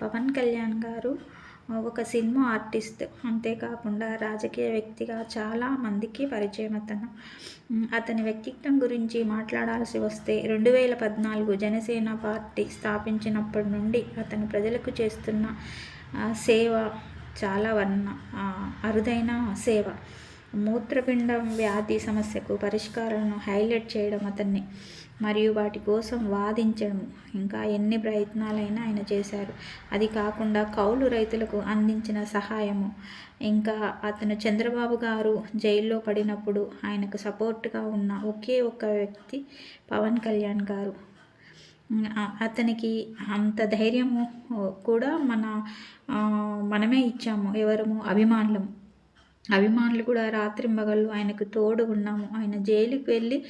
పవన్ కళ్యాణ్ గారు ఒక cinema artist. అంతేకాకుండా రాజకీయ వ్యక్తిగా చాలా మందికి పరిచయం అతను. అతని వ్యక్తిత్వం గురించి మాట్లాడాల్సి వస్తే రెండు వేల పద్నాలుగు జనసేన పార్టీ స్థాపించినప్పటి నుండి అతను ప్రజలకు చేస్తున్న సేవ చాలా వర్ణ అరుదైన సేవ. మూత్రపిండం వ్యాధి సమస్యకు పరిష్కారాలను హైలైట్ చేయడం అతన్ని మరియు వాటి కోసం వాదించడం. ఇంకా ఎన్ని ప్రయత్నాలైనా ఆయన చేశారు. అది కాకుండా కౌలు రైతులకు అందించిన సహాయము. ఇంకా అతను చంద్రబాబు గారు జైల్లో పడినప్పుడు ఆయనకు సపోర్ట్గా ఉన్న ఒకే ఒక్క వ్యక్తి పవన్ కళ్యాణ్ గారు. అతనికి అంత ధైర్యము కూడా మన మనమే ఇచ్చాము. ఎవరము? అభిమానులము. అభిమానులు కూడా రాత్రింబగళ్ళు ఆయనకు తోడు ఉన్నాము ఆయన జైలుకి వెళ్ళి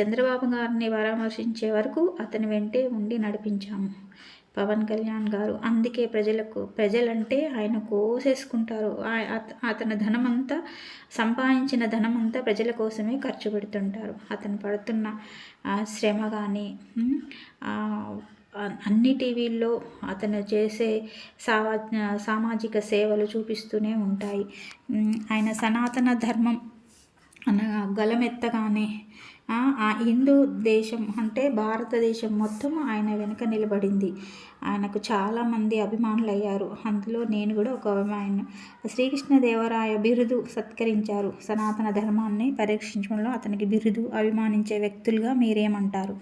చంద్రబాబు గారిని పరామర్శించే వరకు అతని వెంటే ఉండి నడిపించాము. పవన్ కళ్యాణ్ గారు అందుకే ప్రజలకు ప్రజలంటే ఆయన కోసేసుకుంటారు. అతని ధనమంతా సంపాదించిన ధనమంతా ప్రజల కోసమే ఖర్చు పెడుతుంటారు. అతను పడుతున్న శ్రమ కానీ అన్ని టీవీల్లో అతను చేసే సావా సామాజిక సేవలు చూపిస్తూనే ఉంటాయి. ఆయన సనాతన ధర్మం అనగా గలమెత్తగానే ఆ హిందూ దేశం అంటే భారతదేశం మొత్తం ఆయన వెనుక నిలబడింది. ఆయనకు చాలామంది అభిమానులు అయ్యారు అందులో నేను కూడా ఒక అభిమాను శ్రీకృష్ణదేవరాయ బిరుదు సత్కరించారు. సనాతన ధర్మాన్ని పరీక్షించడంలో అతనికి బిరుదు అభిమానించే వ్యక్తులుగా మీరేమంటారు?